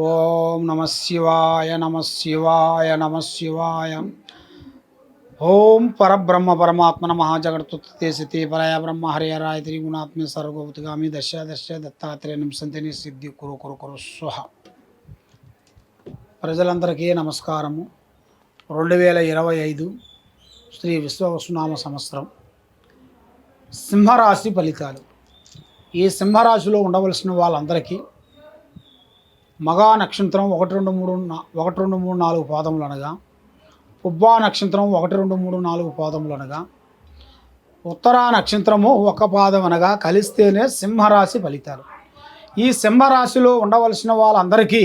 ఓం నమ శివాయ నమ శివాయ నమ శివాయ. ఓం పరబ్రహ్మ పరమాత్మన మహాజగత్తే సతి పరాయ బ్రహ్మ హరియరాయ త్రిగుణాత్మ సర్వభూతిగామి దశ దశ దత్తాత్రేయ నిమిషంతిని సిద్ధి కురు కురు కురు స్వహ. ప్రజలందరికీ నమస్కారము. రెండు వేల ఇరవై ఐదు శ్రీ విశ్వవసునామ సంవత్సరం. సింహరాశి ఫలితాలు. ఈ సింహరాశిలో ఉండవలసిన వాళ్ళందరికీ మగా నక్షత్రం ఒకటి రెండు మూడు ఒకటి రెండు మూడు నాలుగు పాదములు అనగా పుబ్బా నక్షత్రం ఒకటి రెండు మూడు నాలుగు పాదములు అనగా ఉత్తరా నక్షత్రము ఒక పాదం అనగా కలిస్తేనే సింహరాశి ఫలితాలు. ఈ సింహరాశిలో ఉండవలసిన వాళ్ళందరికీ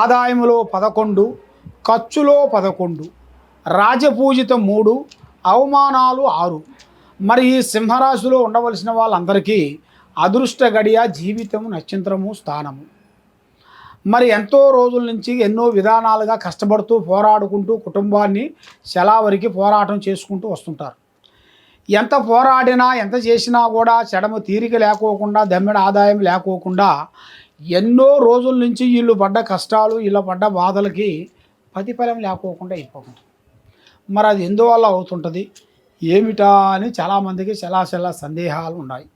ఆదాయములో పదకొండు ఖర్చులో పదకొండు రాజపూజిత మూడు అవమానాలు ఆరు. మరి ఈ సింహరాశిలో ఉండవలసిన వాళ్ళందరికీ అదృష్ట గడియ జీవితము నక్షత్రము స్థానము. మరి ఎంతో రోజుల నుంచి ఎన్నో విధానాలుగా కష్టపడుతూ పోరాడుకుంటూ కుటుంబాన్ని శలావరికి పోరాటం చేసుకుంటూ వస్తుంటారు. ఎంత పోరాడినా ఎంత చేసినా కూడా చెడము తీరిక లేకోకుండా దమ్మిడ ఆదాయం లేకోకుండా ఎన్నో రోజుల నుంచి వీళ్ళు పడ్డ కష్టాలు వీళ్ళ పడ్డ బాధలకి ప్రతిఫలం లేకోకుండా అయిపోతుంది. మరి అది ఎందువల్ల అవుతుంటుంది? ఏమిటా అని చాలామందికి చాలా చాలా సందేహాలు ఉన్నాయి.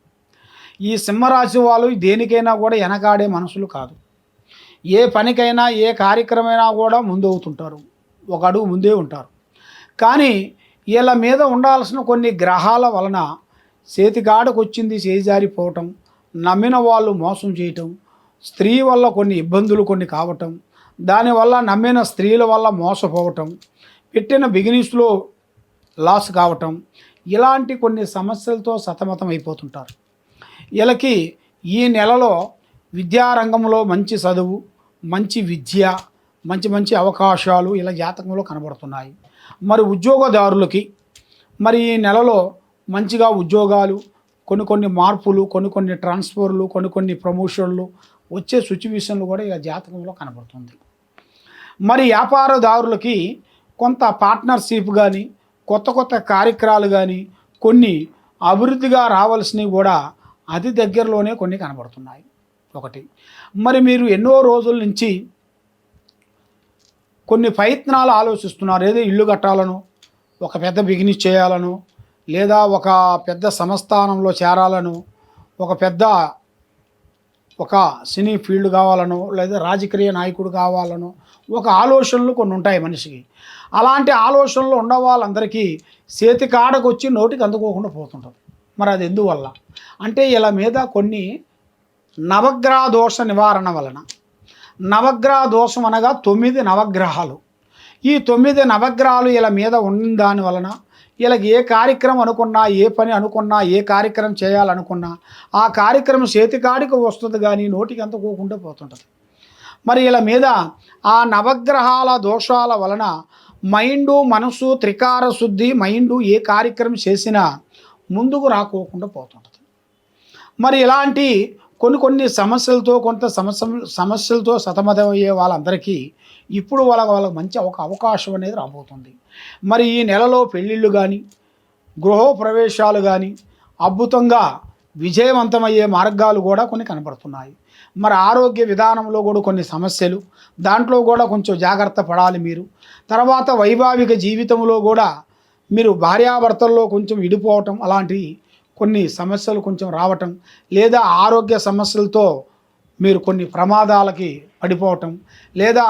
ఈ సింహరాశి వాళ్ళు దేనికైనా కూడా వెనకాడే మనసులు కాదు. ఏ పనికైనా ఏ కార్యక్రమైనా కూడా ముందు అవుతుంటారు ఒక అడుగు ముందే ఉంటారు. కానీ వీళ్ళ మీద ఉండాల్సిన కొన్ని గ్రహాల వలన చేతికాడకు వచ్చింది చేజారిపోవటం నమ్మిన వాళ్ళు మోసం చేయటం స్త్రీ వల్ల కొన్ని ఇబ్బందులు కొన్ని కావటం దానివల్ల నమ్మిన స్త్రీల వల్ల మోసపోవటం పెట్టిన బిగినీస్లో లాస్ కావటం ఇలాంటి కొన్ని సమస్యలతో సతమతం అయిపోతుంటారు వీళ్ళకి ఈ నెలలో విద్యారంగంలో మంచి చదువు మంచి విద్య మంచి మంచి అవకాశాలు ఇలా జాతకంలో కనబడుతున్నాయి. మరి ఉద్యోగదారులకి మరి ఈ నెలలో మంచిగా ఉద్యోగాలు కొన్ని కొన్ని మార్పులు కొన్ని కొన్ని ట్రాన్స్ఫర్లు కొన్ని కొన్ని ప్రమోషన్లు వచ్చే సిచ్యువేషన్లు కూడా ఇలా జాతకంలో కనబడుతుంది. మరి వ్యాపారదారులకి కొంత పార్ట్నర్షిప్ కానీ కొత్త కొత్త కార్యక్రమాలు కానీ కొన్ని అభివృద్ధిగా రావాల్సినవి కూడా అతి దగ్గరలోనే కొన్ని కనబడుతున్నాయి. ఒకటి. మరి మీరు ఎన్నో రోజుల నుంచి కొన్ని ప్రయత్నాలు ఆలోచిస్తున్నారు. ఏదో ఇల్లు కట్టాలను ఒక పెద్ద బిజినెస్ చేయాలను లేదా ఒక పెద్ద సంస్థానంలో చేరాలను ఒక పెద్ద ఒక సినీ ఫీల్డ్ కావాలనో లేదా రాజకీయ నాయకుడు కావాలనో ఒక ఆలోచనలు కొన్ని ఉంటాయి మనిషికి. అలాంటి ఆలోచనలు ఉన్న వాళ్ళందరికీ చేతి కాడకు వచ్చి నోటికి అందుకోకుండా పోతుంటుంది మరి అది ఎందువల్ల? అంటే ఇలా మీద కొన్ని నవగ్రహ దోష నివారణ వలన. నవగ్రహ దోషం అనగా తొమ్మిది నవగ్రహాలు. ఈ తొమ్మిది నవగ్రహాలు ఇలా మీద ఉన్న దాని వలన వీళ్ళకి ఏ కార్యక్రమం అనుకున్నా ఏ పని అనుకున్నా ఏ కార్యక్రమం చేయాలనుకున్నా ఆ కార్యక్రమం చేతికాడికి వస్తుంది కానీ నోటికి అందుకోకుండా పోతుంటుంది. మరి ఇలా మీద ఆ నవగ్రహాల దోషాల వలన మైండు మనసు త్రికార శుద్ధి మైండు ఏ కార్యక్రమం చేసినా ముందుకు రాకోకుండా పోతుంటుంది. మరి ఇలాంటి కొన్ని కొన్ని సమస్యలతో కొంత సమస్య సమస్యలతో సతమతమయ్యే వాళ్ళందరికీ ఇప్పుడు వాళ్ళ వాళ్ళకి మంచి ఒక అవకాశం అనేది రాబోతుంది. మరి ఈ నెలలో పెళ్ళిళ్ళు కానీ గృహప్రవేశాలు కానీ అద్భుతంగా విజయవంతమయ్యే మార్గాలు కూడా కొన్ని కనపడుతున్నాయి మరి ఆరోగ్య విధానంలో కూడా కొన్ని సమస్యలు దాంట్లో కూడా కొంచెం జాగ్రత్త పడాలి మీరు. తర్వాత వైభావిక జీవితంలో కూడా మీరు భార్యాభర్తల్లో కొంచెం విడిపోవటం అలాంటివి కొన్ని సమస్యలు కొంచెం రావటం లేదా ఆరోగ్య సమస్యలతో మీరు కొన్ని ప్రమాదాలకి పడిపోవటం లేదా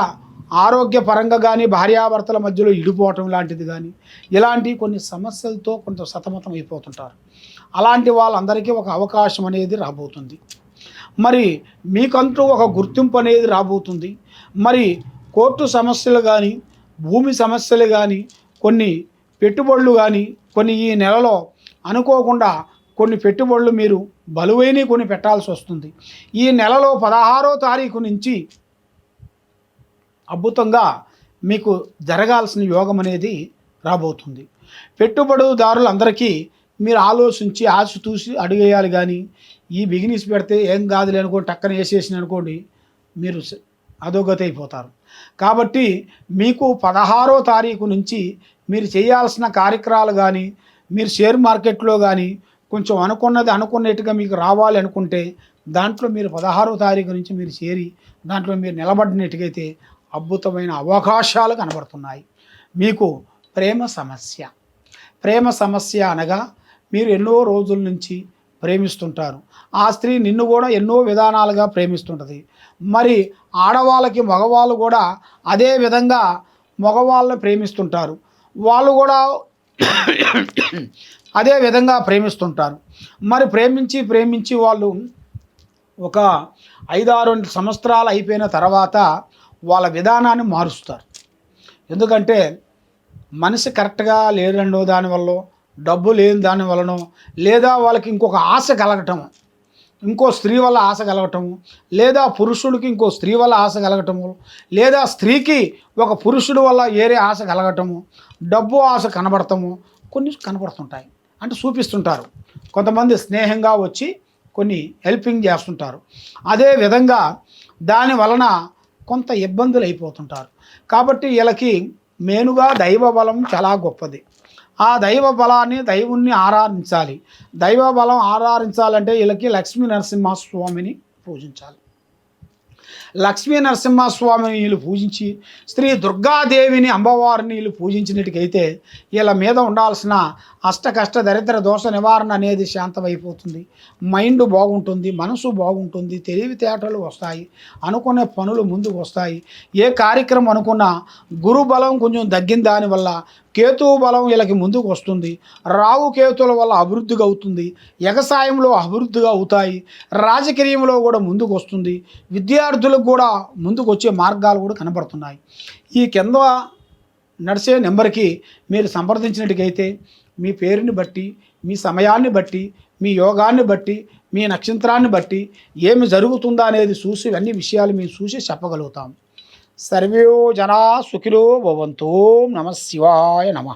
ఆరోగ్యపరంగా కానీ భార్యాభర్తల మధ్యలో ఇడిపోవటం లాంటిది కానీ ఇలాంటి కొన్ని సమస్యలతో కొంత సతమతం అయిపోతుంటారు. అలాంటి వాళ్ళందరికీ ఒక అవకాశం అనేది రాబోతుంది. మరి మీకంటూ ఒక గుర్తింపు అనేది రాబోతుంది. మరి కోర్టు సమస్యలు కానీ భూమి సమస్యలు కానీ కొన్ని పెట్టుబడులు కానీ కొన్ని ఈ నెలలో అనుకోకుండా కొన్ని పెట్టుబడులు మీరు బలువైనవి కొన్ని పెట్టాల్సి వస్తుంది. ఈ నెలలో పదహారో తారీఖు నుంచి అద్భుతంగా మీకు జరగాల్సిన యోగం అనేది రాబోతుంది. పెట్టుబడిదారులందరికీ మీరు ఆలోచించి ఆశ చూసి అడిగేయాలి కానీ ఈ బిగినెస్ పెడితే ఏం కాదులే అనుకోండి టక్కన వేసేసిన అనుకోండి మీరు అధోగతి అయిపోతారు కాబట్టి మీకు పదహారో తారీఖు నుంచి మీరు చేయాల్సిన కార్యక్రమాలు కానీ మీరు షేర్ మార్కెట్లో కానీ కొంచెం అనుకున్నది అనుకున్నట్టుగా మీకు రావాలి అనుకుంటే దాంట్లో మీరు పదహారో తారీఖు నుంచి మీరు చేరి దాంట్లో మీరు నిలబడినట్టుగైతే అద్భుతమైన అవకాశాలు కనబడుతున్నాయి. మీకు ప్రేమ సమస్య. ప్రేమ సమస్య అనగా మీరు ఎన్నో రోజుల నుంచి ప్రేమిస్తుంటారు. ఆ స్త్రీ నిన్ను కూడా ఎన్నో విధానాలుగా ప్రేమిస్తుంటుంది. మరి ఆడవాళ్ళకి మగవాళ్ళు కూడా అదే విధంగా మగవాళ్ళని ప్రేమిస్తుంటారు. వాళ్ళు కూడా అదే విధంగా ప్రేమిస్తుంటారు. మరి ప్రేమించి ప్రేమించి వాళ్ళు ఒక ఐదారు సంవత్సరాలు అయిపోయిన తర్వాత వాళ్ళ విధానాన్ని మారుస్తారు. ఎందుకంటే మనిషి కరెక్ట్గా లేదండో దానివల్ల డబ్బు లేని దాని వలన లేదా వాళ్ళకి ఇంకొక ఆశ కలగటం ఇంకో స్త్రీ వల్ల ఆశ కలగటము లేదా పురుషుడికి ఇంకో స్త్రీ వల్ల ఆశ కలగటము లేదా స్త్రీకి ఒక పురుషుడు వల్ల ఏరే ఆశ కలగటము డబ్బు ఆశ కనబడటము కొన్ని కనబడుతుంటాయి. అంటే చూపిస్తుంటారు. కొంతమంది స్నేహంగా వచ్చి కొన్ని హెల్పింగ్ చేస్తుంటారు. అదే విధంగా దాని వలన కొంత ఇబ్బందులు అయిపోతుంటారు. కాబట్టి వీళ్ళకి మేనుగా దైవ బలం చాలా గొప్పది. ఆ దైవ బలాన్ని దైవుణ్ణి ఆరాధించాలి. దైవ బలం ఆరాధించాలంటే వీళ్ళకి లక్ష్మీ నరసింహస్వామిని పూజించాలి. లక్ష్మీ నరసింహస్వామిని వీళ్ళు పూజించి స్త్రీ దుర్గాదేవిని అమ్మవారిని వీళ్ళు పూజించినట్టుకైతే వీళ్ళ మీద ఉండాల్సిన అష్ట కష్ట దరిద్ర దోష నివారణ అనేది శాంతమైపోతుంది. మైండ్ బాగుంటుంది మనసు బాగుంటుంది తెలివితేటలు వస్తాయి అనుకునే పనులు ముందుకు వస్తాయి. ఏ కార్యక్రమం అనుకున్నా గురు బలం కొంచెం తగ్గిన దానివల్ల కేతువు బలం వీళ్ళకి ముందుకు వస్తుంది. రావు కేతుల వల్ల అభివృద్ధిగా అవుతుంది. ఎగసాయంలో అభివృద్ధిగా అవుతాయి. రాజకీయంలో కూడా ముందుకు వస్తుంది. విద్యార్థులకు కూడా ముందుకు వచ్చే మార్గాలు కూడా కనబడుతున్నాయి. ఈ కింద నడిచే నెంబర్కి మీరు సంప్రదించినట్టుకైతే మీ పేరుని బట్టి మీ సమయాన్ని బట్టి మీ యోగాన్ని బట్టి మీ నక్షత్రాన్ని బట్టి ఏమి జరుగుతుందా అనేది చూసి అన్ని విషయాలు మేము చూసి చెప్పగలుగుతాం. సర్వే జనా సుఖిలో భవంతు. నమ శివాయ నమ.